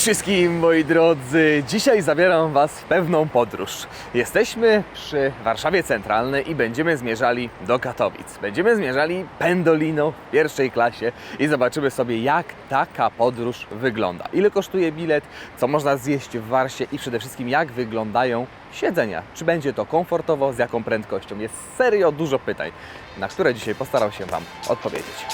Wszystkim moi drodzy! Dzisiaj zabieram Was w pewną podróż. Jesteśmy przy Warszawie Centralnej i będziemy zmierzali do Katowic. Będziemy zmierzali pendolino w pierwszej klasie i zobaczymy sobie jak taka podróż wygląda. Ile kosztuje bilet, co można zjeść w Warsie i przede wszystkim jak wyglądają siedzenia. Czy będzie to komfortowo, z jaką prędkością. Jest serio dużo pytań, na które dzisiaj postaram się Wam odpowiedzieć.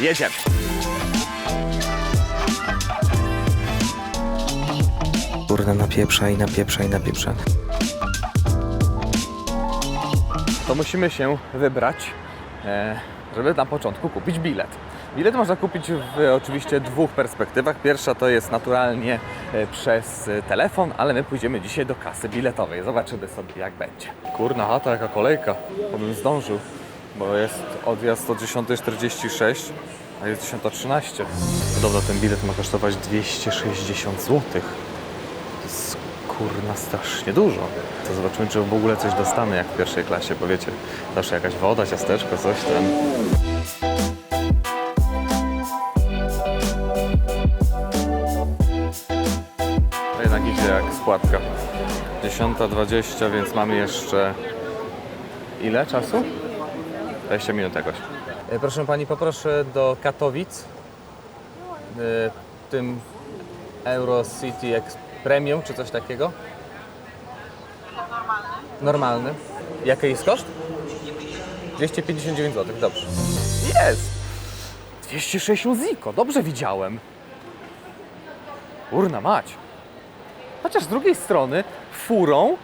Jedziemy! Kurde, napieprza i napieprza i napieprza. to musimy się wybrać, e, żeby na początku kupić bilet. Bilet można kupić w oczywiście dwóch perspektywach. Pierwsza to jest naturalnie e, przez telefon, ale my pójdziemy dzisiaj do kasy biletowej. Zobaczymy sobie jak będzie. Kurna chata, jaka kolejka. Bym zdążył, bo jest odjazd o 10.46, a jest 10.13. Podobno ten bilet ma kosztować 260 zł. Kurna strasznie dużo. To zobaczymy, czy w ogóle coś dostanę jak w pierwszej klasie, bo wiecie, zawsze jakaś woda, ciasteczko, coś tam. To jednak idzie jak składka. 10.20, więc mamy jeszcze ile czasu? 20 minut jakoś. E, Proszę Pani, poproszę do Katowic e, tym Eurocity X Premium czy coś takiego? Normalny. Normalny. Jaki jest koszt? 259 zł, dobrze. Jest! 260 ziko, dobrze widziałem. Urna mać. Chociaż z drugiej strony furą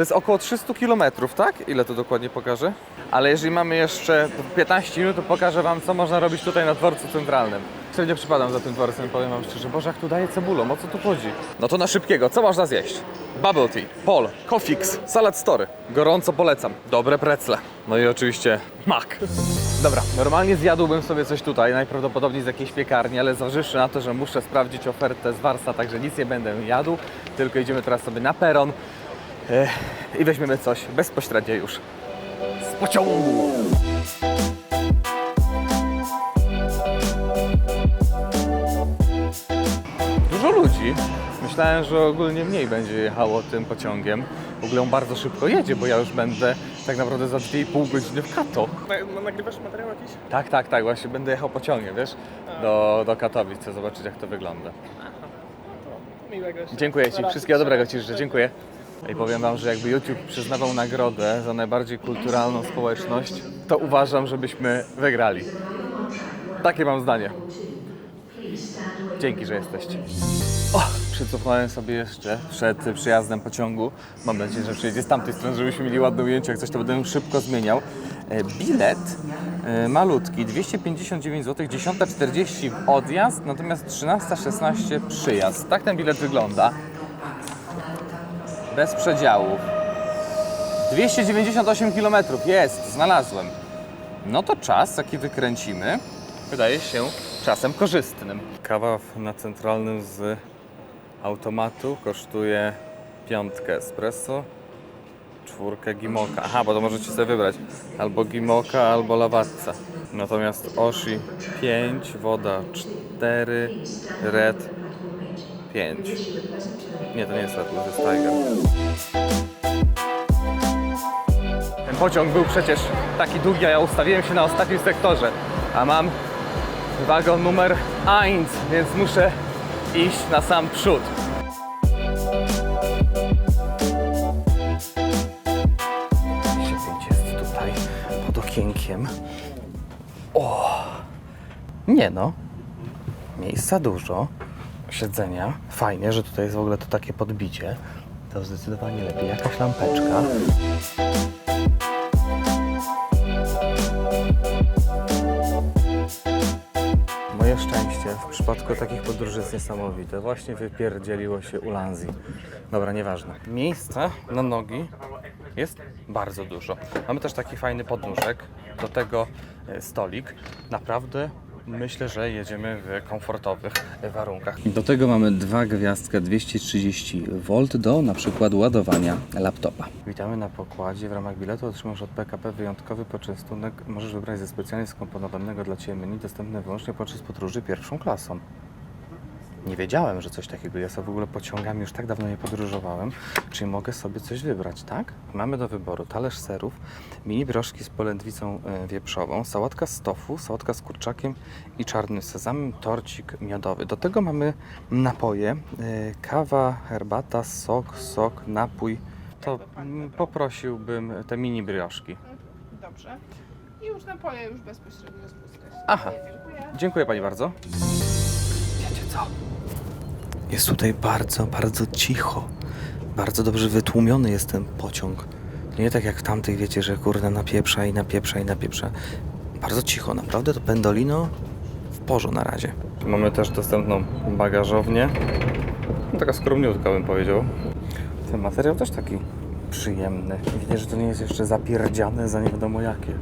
to jest około 300 km, tak? Ile to dokładnie pokaże? Ale jeżeli mamy jeszcze 15 minut, to pokażę Wam, co można robić tutaj na dworcu centralnym. Średnio przypadam za tym dworcem, powiem Wam szczerze. Boże, jak tu daje cebulą, o co tu chodzi? No to na szybkiego, co można zjeść? Bubble tea, pol, kofix, salad story. Gorąco polecam. Dobre precle. No i oczywiście mak. Dobra, normalnie zjadłbym sobie coś tutaj, najprawdopodobniej z jakiejś piekarni, ale zważywszy na to, że muszę sprawdzić ofertę z Warsa, także nic nie będę jadł, tylko idziemy teraz sobie na peron i weźmiemy coś bezpośrednio już z pociągu. Dużo ludzi. Myślałem, że ogólnie mniej będzie jechało tym pociągiem. W ogóle on bardzo szybko jedzie, bo ja już będę tak naprawdę za 2,5 godziny w Kato. Na, nagrywasz materiał jakiś? Tak, tak, tak, właśnie będę jechał pociągiem, wiesz, do, do Katowic, chcę zobaczyć jak to wygląda. Miłego jeszcze. Dziękuję Ci, wszystkiego dobrego Ci życzę, dziękuję. I powiem Wam, że jakby YouTube przyznawał nagrodę za najbardziej kulturalną społeczność, to uważam, żebyśmy wygrali. Takie mam zdanie. Dzięki, że jesteście. O, przycofnąłem sobie jeszcze przed przyjazdem pociągu. Mam nadzieję, że przyjedzie z tamtej strony, żebyśmy mieli ładne ujęcie. Jak coś, to będę szybko zmieniał. E, Bilet e, malutki, 259 zł, 10.40 odjazd, natomiast 13.16 przyjazd. Tak ten bilet wygląda. Bez przedziałów. 298 km jest, znalazłem. No to czas, jaki wykręcimy, wydaje się czasem korzystnym. Kawa na centralnym z automatu kosztuje piątkę espresso, czwórkę gimoka. Aha, bo to możecie sobie wybrać albo gimoka, albo lawatca. Natomiast Oshi 5, woda 4, red 5. Nie, to nie jest red, to jest Tiger. Ten pociąg był przecież taki długi, a ja ustawiłem się na ostatnim sektorze, a mam wagon numer 1, więc muszę iść na sam przód. Jest tutaj pod okienkiem. O! Nie no. Miejsca dużo. Siedzenia. Fajnie, że tutaj jest w ogóle to takie podbicie. To zdecydowanie lepiej. Jakaś lampeczka. Moje szczęście w przypadku takich podróży jest niesamowite. Właśnie wypierdzieliło się u Lanzi. Dobra, nieważne. Miejsca na nogi jest bardzo dużo. Mamy też taki fajny podnóżek, do tego e, stolik. Naprawdę myślę, że jedziemy w komfortowych warunkach. Do tego mamy dwa gwiazdka 230 V do na przykład ładowania laptopa. Witamy na pokładzie. W ramach biletu otrzymasz od PKP wyjątkowy poczęstunek. Możesz wybrać ze specjalnie skomponowanego dla Ciebie menu, dostępne wyłącznie podczas podróży pierwszą klasą. Nie wiedziałem, że coś takiego jest, a w ogóle pociągami już tak dawno nie podróżowałem, czyli mogę sobie coś wybrać, tak? Mamy do wyboru talerz serów, mini broszki z polędwicą e, wieprzową, sałatka z tofu, sałatka z kurczakiem i czarnym sezamem, torcik miodowy. Do tego mamy napoje, e, kawa, herbata, sok, sok, napój. To poprosiłbym te mini brioszki. Dobrze. I już napoje już bezpośrednio z. Aha. Dziękuję. Dziękuję Pani bardzo. Wiecie co? Jest tutaj bardzo, bardzo cicho. Bardzo dobrze wytłumiony jest ten pociąg. Nie tak jak w tamtych, wiecie, że kurde napieprza i napieprza i napieprza. Bardzo cicho, naprawdę to pendolino w porze na razie. Mamy też dostępną bagażownię. No, taka skromniutka bym powiedział. Ten materiał też taki przyjemny. Widać, że to nie jest jeszcze zapierdziane za nie wiadomo jakie.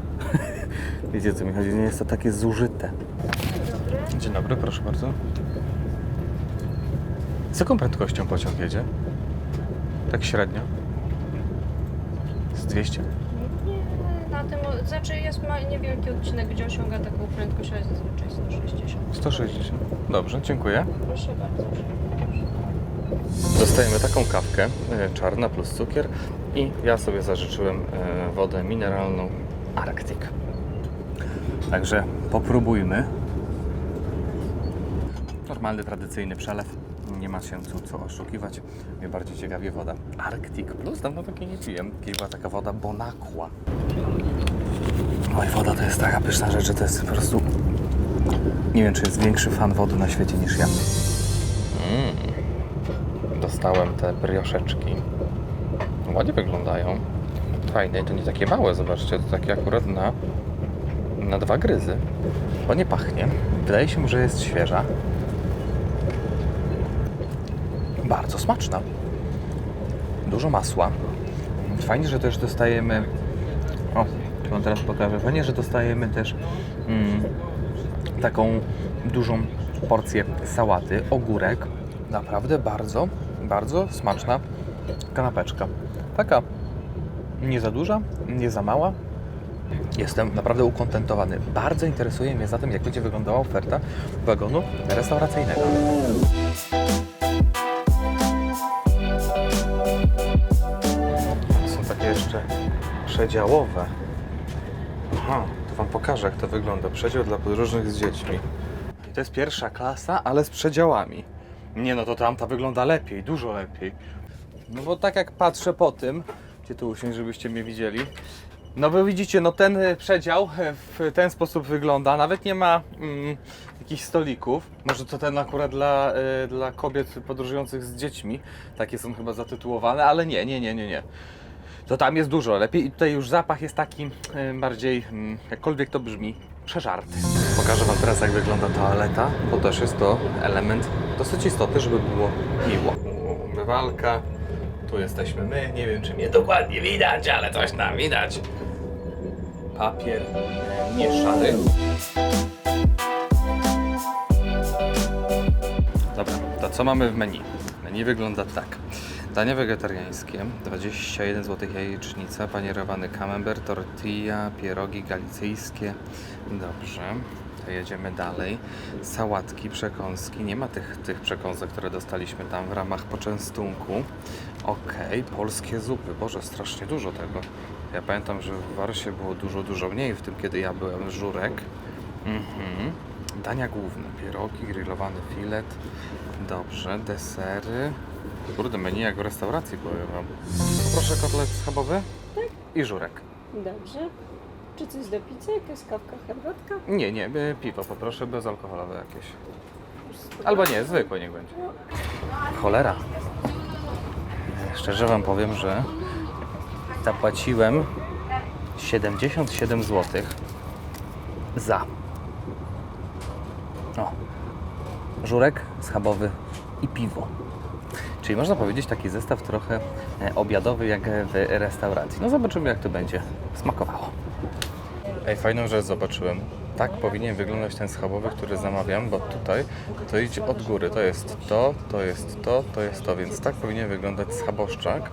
Wiecie co mi chodzi? Nie jest to takie zużyte. Dzień dobry, proszę bardzo. Z jaką prędkością pociąg jedzie? Tak średnio? Z 200? Nie, na tym, znaczy jest ma niewielki odcinek, gdzie osiąga taką prędkość, ale zazwyczaj 160. 160. Dobrze, dziękuję. Proszę bardzo. Dostajemy taką kawkę, e, czarna plus cukier i ja sobie zażyczyłem e, wodę mineralną Arctic. Także popróbujmy. Normalny, tradycyjny przelew. Nie ma się co, co oszukiwać. Mnie bardziej ciekawie woda Arctic Plus. Dawno takiej nie piłem. Kiedyś była taka woda Bonaqua. Oj, woda to jest taka pyszna rzecz, że to jest po prostu... Nie wiem, czy jest większy fan wody na świecie niż ja. Dostałem te brioszeczki. Ładnie wyglądają. Fajne, to nie takie małe, zobaczcie, to takie akurat na, na dwa gryzy. Ładnie pachnie. Wydaje się że jest świeża. Bardzo smaczna. Dużo masła. Fajnie, że też dostajemy. O, to teraz pokażę. Fajnie, że dostajemy też mm, taką dużą porcję sałaty, ogórek. Naprawdę bardzo, bardzo smaczna kanapeczka. Taka nie za duża, nie za mała. Jestem naprawdę ukontentowany. Bardzo interesuje mnie zatem, jak będzie wyglądała oferta wagonu restauracyjnego. Przedziałowe. Aha, to Wam pokażę, jak to wygląda. Przedział dla podróżnych z dziećmi. I to jest pierwsza klasa, ale z przedziałami. Nie no, to tamta wygląda lepiej, dużo lepiej. No bo tak jak patrzę po tym, gdzie tu usiąść, żebyście mnie widzieli. No wy widzicie, no ten e, przedział e, w ten sposób wygląda. Nawet nie ma mm, jakichś stolików. Może to ten akurat dla, e, dla kobiet podróżujących z dziećmi. Takie są chyba zatytułowane, ale nie, nie, nie, nie, nie. To tam jest dużo lepiej i tutaj już zapach jest taki bardziej, mm, jakkolwiek to brzmi, przeżarty. Pokażę Wam teraz, jak wygląda toaleta, bo też jest to element dosyć istotny, żeby było miło. Umywalka, tu jesteśmy my, nie wiem czy mnie dokładnie widać, ale coś tam widać. Papier nie szary. Dobra, to co mamy w menu? Menu wygląda tak. Dania wegetariańskie, 21 zł jajecznica, panierowany camembert, tortilla, pierogi galicyjskie. Dobrze, to jedziemy dalej. Sałatki, przekąski. Nie ma tych, tych przekąsek, które dostaliśmy tam w ramach poczęstunku. Okej, polskie zupy. Boże, strasznie dużo tego. Ja pamiętam, że w Warsie było dużo, dużo mniej w tym, kiedy ja byłem żurek. Mhm. Dania główne, pierogi, grillowany filet. Dobrze, desery. Kurde, menu jak w restauracji powiem wam. Poproszę kotlet schabowy i żurek. Dobrze. Czy coś do picia? Jakaś kawka, herbatka? Nie, nie, y, piwo poproszę, bezalkoholowe jakieś. Albo nie, zwykłe niech będzie. Cholera. Szczerze wam powiem, że zapłaciłem 77 zł za o, żurek schabowy i piwo. Czyli można powiedzieć taki zestaw trochę e, obiadowy jak w restauracji. No zobaczymy jak to będzie smakowało. Ej, fajną rzecz zobaczyłem. Tak powinien wyglądać ten schabowy, który zamawiam, bo tutaj to idzie od góry. To jest to, to jest to, to jest to, więc tak powinien wyglądać schaboszczak.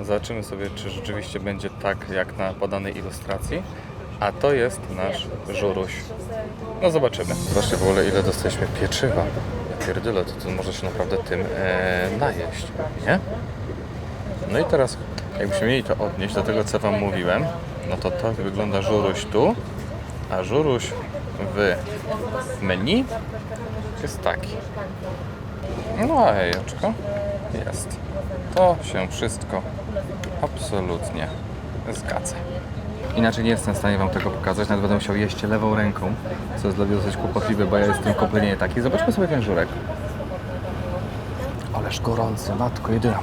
Zobaczymy sobie, czy rzeczywiście będzie tak, jak na podanej ilustracji. A to jest nasz żuruś. No zobaczymy. Zobaczcie w ogóle, ile dostaliśmy pieczywa. Ja pierdolę, to, to może się naprawdę tym e, najeść, nie? No i teraz, jakbyśmy mieli to odnieść do tego, co Wam mówiłem, no to tak wygląda żuruś tu, a żuruś w menu jest taki. No a jajeczko jest. To się wszystko absolutnie zgadza. Inaczej nie jestem w stanie Wam tego pokazać, nawet będę musiał jeść lewą ręką, co jest dla mnie dosyć kłopotliwe, bo ja jestem kompletnie nie taki. Zobaczmy sobie ten żurek. Ależ gorący, matko jedyna.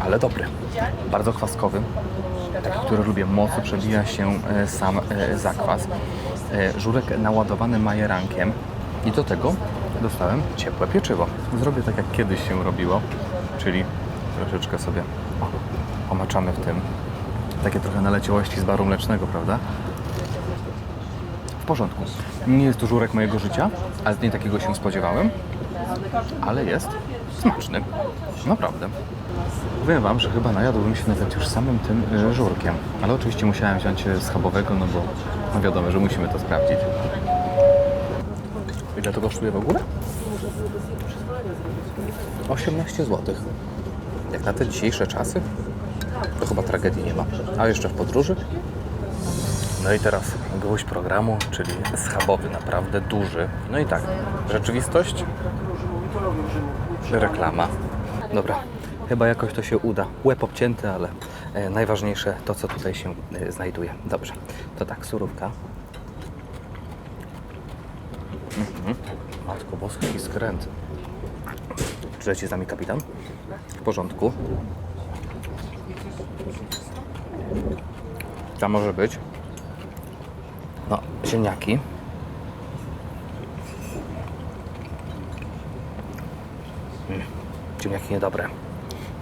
Ale dobry. Bardzo kwaskowy. Taki, który lubię. Mocno przebija się e, sam e, zakwas. E, Żurek naładowany majerankiem. I do tego dostałem ciepłe pieczywo. Zrobię tak, jak kiedyś się robiło, czyli troszeczkę sobie o, pomaczamy w tym. Takie trochę naleciałości z baru mlecznego, prawda? W porządku. Nie jest to żurek mojego życia, ale nie takiego się spodziewałem, ale jest smaczny. Naprawdę. Powiem Wam, że chyba najadłbym się nawet już samym tym y, żurkiem, ale oczywiście musiałem wziąć y, schabowego, no bo no wiadomo, że musimy to sprawdzić. Ile to kosztuje w ogóle? 18 zł. Jak na te dzisiejsze czasy, to chyba tragedii nie ma. A jeszcze w podróży? No i teraz gwóźdź programu, czyli schabowy, naprawdę duży. No i tak, rzeczywistość, reklama. Dobra, chyba jakoś to się uda. Łeb obcięty, ale e, najważniejsze to, co tutaj się e, znajduje. Dobrze, to tak, surówka. Mhm. Matko boska, jaki skręt. Czy leci z nami kapitan? W porządku. Tam może być. No, ziemniaki. Mm, ziemniaki niedobre.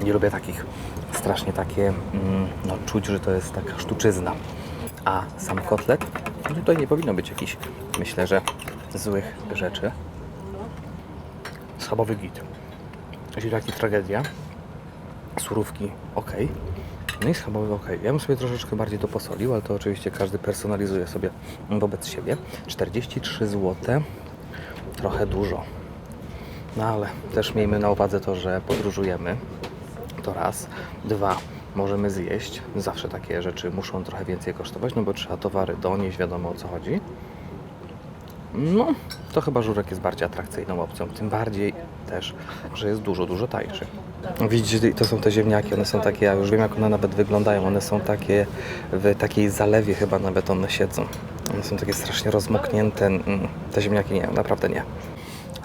Nie lubię takich. Strasznie takie, mm, no czuć, że to jest taka sztuczyzna. A sam kotlet, no tutaj nie powinno być jakichś, myślę, że złych rzeczy. Schabowy git. Ziemniaki tragedia. Surówki ok. No i schabowy ok. Ja bym sobie troszeczkę bardziej to posolił, ale to oczywiście każdy personalizuje sobie wobec siebie. 43 zł. Trochę dużo. No ale też miejmy na uwadze to, że podróżujemy. To raz. Dwa. Możemy zjeść. Zawsze takie rzeczy muszą trochę więcej kosztować, no bo trzeba towary donieść, wiadomo o co chodzi. No, to chyba żurek jest bardziej atrakcyjną opcją. Tym bardziej też, że jest dużo, dużo tańszy. Widzicie, to są te ziemniaki, one są takie, ja już wiem jak one nawet wyglądają, one są takie w takiej zalewie chyba nawet one siedzą. One są takie strasznie rozmoknięte. Mm, Te ziemniaki nie, naprawdę nie.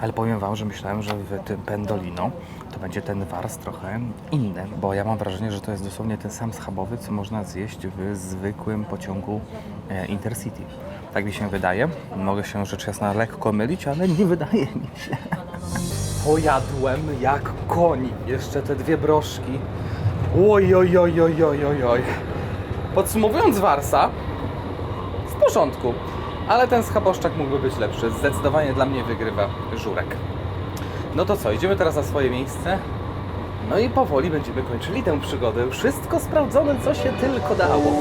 Ale powiem Wam, że myślałem, że w tym pendolino to będzie ten wars trochę inny, bo ja mam wrażenie, że to jest dosłownie ten sam schabowy, co można zjeść w zwykłym pociągu e, Intercity. Tak mi się wydaje. Mogę się rzecz jasna lekko mylić, ale nie wydaje mi się. Pojadłem jak koń. Jeszcze te dwie broszki. Oj, oj, oj, oj, oj, oj. Podsumowując Warsa, w porządku, ale ten schaboszczak mógłby być lepszy. Zdecydowanie dla mnie wygrywa żurek. No to co, idziemy teraz na swoje miejsce. No i powoli będziemy kończyli tę przygodę. Wszystko sprawdzone, co się tylko dało.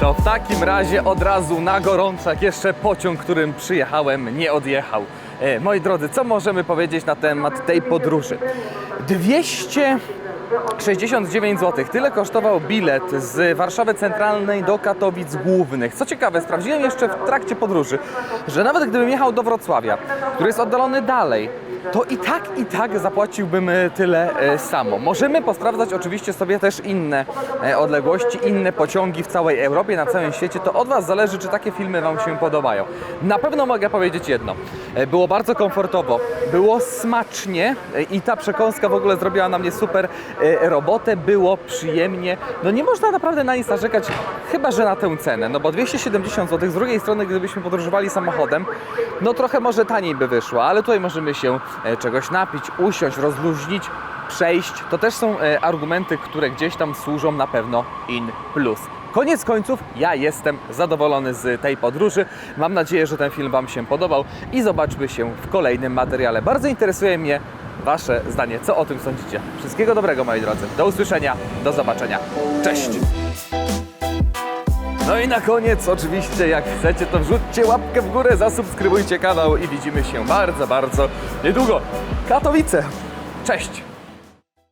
To w takim razie od razu na gorąco, jak jeszcze pociąg, którym przyjechałem, nie odjechał. E, moi drodzy, co możemy powiedzieć na temat tej podróży? 269 zł. Tyle kosztował bilet z Warszawy Centralnej do Katowic Głównych. Co ciekawe, sprawdziłem jeszcze w trakcie podróży, że nawet gdybym jechał do Wrocławia, który jest oddalony dalej, to i tak, i tak zapłaciłbym e, tyle e, samo. Możemy posprawdzać oczywiście sobie też inne e, odległości, inne pociągi w całej Europie, na całym świecie. To od Was zależy, czy takie filmy Wam się podobają. Na pewno mogę powiedzieć jedno. Było bardzo komfortowo, było smacznie i ta przekąska w ogóle zrobiła na mnie super robotę, było przyjemnie. No nie można naprawdę na nic narzekać, chyba że na tę cenę, no bo 270 zł, z drugiej strony gdybyśmy podróżowali samochodem, no trochę może taniej by wyszło, ale tutaj możemy się czegoś napić, usiąść, rozluźnić, przejść. To też są e, argumenty, które gdzieś tam służą na pewno in plus. Koniec końców, ja jestem zadowolony z tej podróży. Mam nadzieję, że ten film Wam się podobał i zobaczmy się w kolejnym materiale. Bardzo interesuje mnie Wasze zdanie. Co o tym sądzicie? Wszystkiego dobrego, moi drodzy. Do usłyszenia, do zobaczenia. Cześć! No i na koniec, oczywiście, jak chcecie, to wrzućcie łapkę w górę, zasubskrybujcie kanał i widzimy się bardzo, bardzo niedługo. Katowice! Cześć!